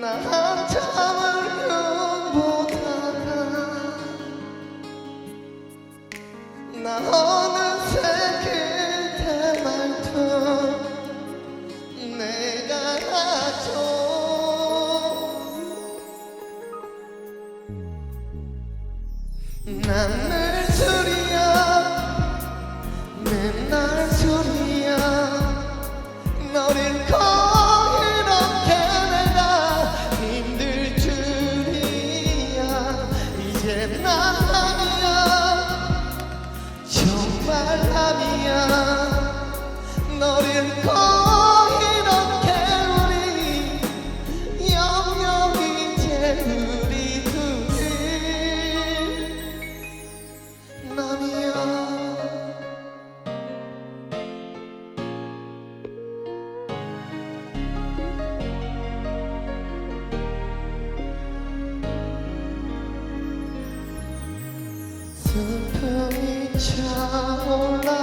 나 한참을 연보다가 나 어느새 그대 말투 내가 아죠 난 말 아니야 너를 꼭 차올라서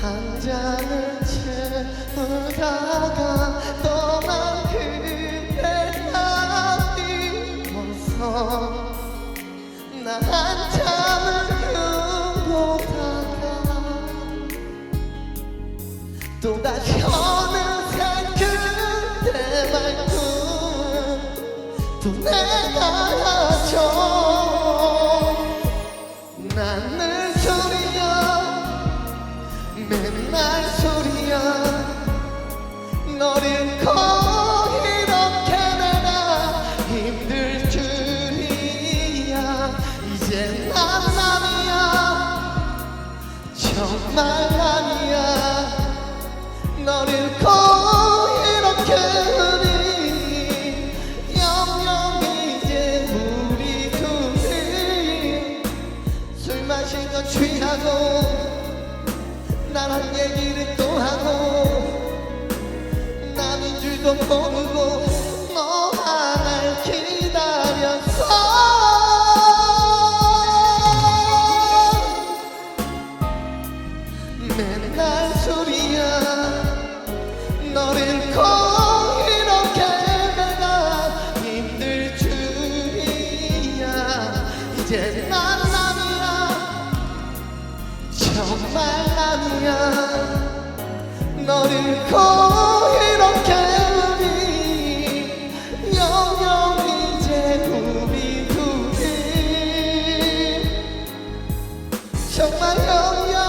한 잔을 채우다가 떠난 그대가 잊어서 나 한참을 흉보다가 또다시 어느새 그대 말고 또 내가 하죠 난늘 소리야 맨날 소리야 너를 꼭 이렇게 내가 힘들 줄이야. 이제 난 남이야. 정말 아니야 건 취하고 나랑 얘기를 또 하고 남인 줄도 모르고 너 하나를 기다렸어. 맨날 소리야 너를 꼭 만나면 너를 꼭 이렇게 우리 영영 이제 부비부비 정말 영영.